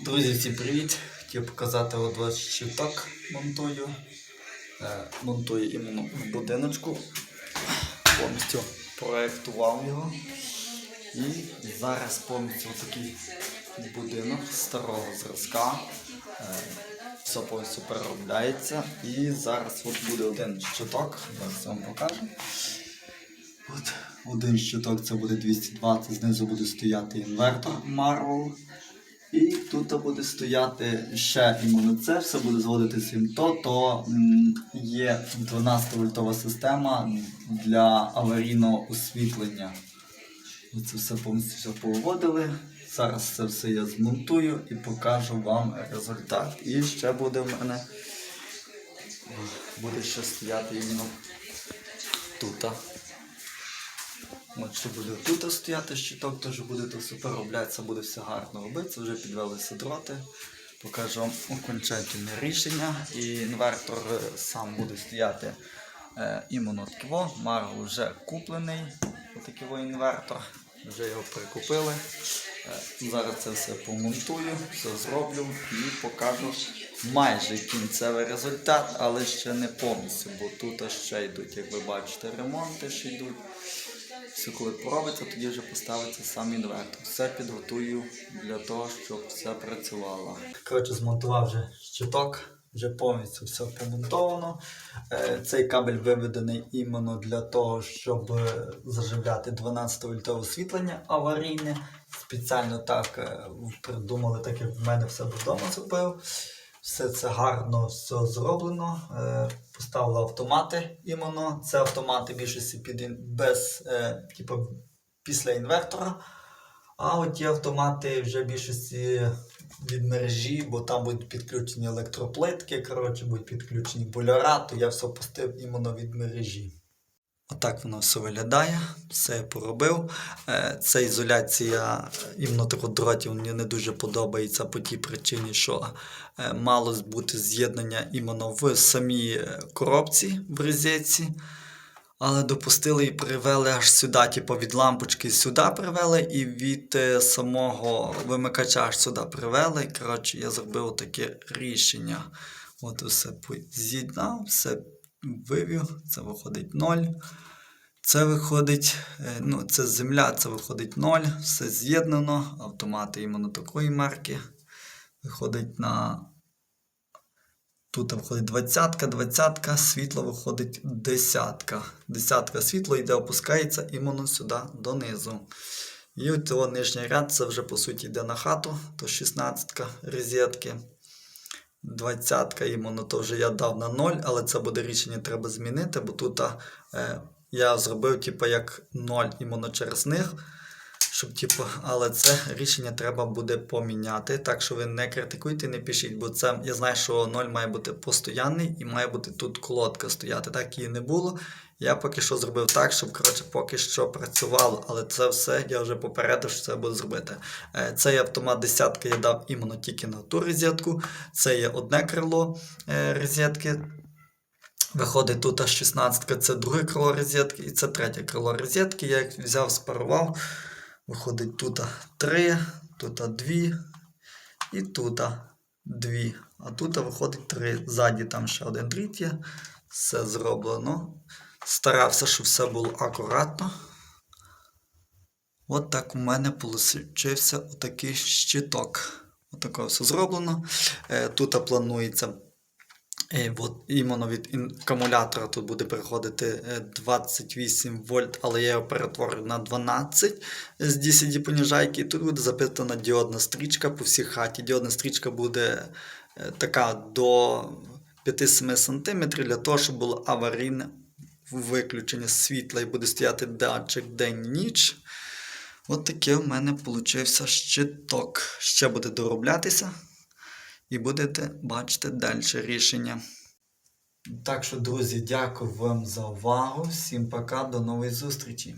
Друзі, всім привіт! Хотів показати от ваш щиток монтую. Е, монтую іменно в будиночку. Повністю проєктував його. І зараз повністю такий будинок старого зразка. Е, все повністю переробляється. І зараз от буде один щиток. Зараз вам покажу. От один щиток це буде 220, знизу буде стояти інвертор Marvel. І тут буде стояти ще іменно це, все буде зводитися то, то є 12 вольтова система для аварійного освітлення. Це все повністю все повиводили. Зараз це все я змонтую і покажу вам результат. І ще буде в мене буде ще стояти іменно тут. От що буде тут стояти щиток, теж буде то все переробляється, буде все гарно робитися, вже підвелися дроти. Покажу вам окончательне рішення. І інвертор е, сам буде стояти е, іменно такого. Марл вже куплений, отакий інвертор. Вже його прикупили. Е, Зараз це все помонтую, все зроблю і покажу майже кінцевий результат, але ще не повністю, бо тут ще йдуть, як ви бачите, ремонти ще йдуть. Все, коли поробиться, тоді вже поставиться сам інвертор. Все підготую для того, щоб все працювало. Коротше, змонтував вже щиток, вже повністю все помонтовано. Е, Цей кабель виведений іменно для того, щоб заживляти 12 вольтове освітлення аварійне. Спеціально так е, придумали, так як в мене все вдома зробив. Все це гарно все зроблено. Е, поставили автомати іменно. Це автомати більшості під без, е, типу, після інвертора. А от ті автомати вже більшості від мережі, бо там будуть підключені електроплитки, коротше, будуть підключені боляра, то я все пустив іменно від мережі. Отак воно все виглядає, все я поробив. Це ізоляція іменно таких дротів мені не дуже подобається по тій причині, що е, мало бути з'єднання іменно в самій е, коробці в розетці. Але допустили і привели аж сюди, типу від лампочки сюди привели, і від е, самого вимикача аж сюди привели. Коротше, я зробив таке рішення. От по- з'єднав, все вивів, це виходить 0. Це виходить, е, ну, це земля, це виходить 0, все з'єднано, автомати іменно такої марки. Виходить на. Тут виходить двадцятка, двадцятка, світло виходить десятка. Десятка світло йде, опускається іменно сюди донизу. І от нижній ряд це вже по суті йде на хату, то 16 розетки. Двадцятка іменно то вже я дав на 0, але це буде рішення треба змінити, бо тут е, я зробив типу, як 0 іменно через них. Щоб, типу, але це рішення треба буде поміняти. Так що ви не критикуйте, не пишіть, бо це я знаю, що 0 має бути постоянний і має бути тут колодка стояти. Так її не було. Я поки що зробив так, щоб коротше, поки що працювало, але це все я вже попередив, що це буду зробити. Е, Цей автомат десятка я дав іменно тільки на ту розетку. Це є одне крило е, розетки. Виходить тут аж 16 це друге крило розетки і це третє крило розетки. Я їх взяв, спарував. Виходить тут 3, тут 2 і тут 2. А тут виходить 3. Ззаді там ще один дріт є. Все зроблено. Старався, щоб все було акуратно. От так у мене получився отакий щиток. Отаке все зроблено. Е, Тут планується іменно від акумулятора тут буде переходити е, 28 вольт, але я його перетворю на 12 з DCD поніжайки. І тут буде запитана діодна стрічка по всій хаті. Діодна стрічка буде е, така до 5-7 см для того, щоб було аварійне виключення світла і буде стояти датчик день-ніч. От таке в мене получився щиток. Ще буде дороблятися і будете бачити далі рішення. Так що, друзі, дякую вам за увагу. Всім пока, до нової зустрічі!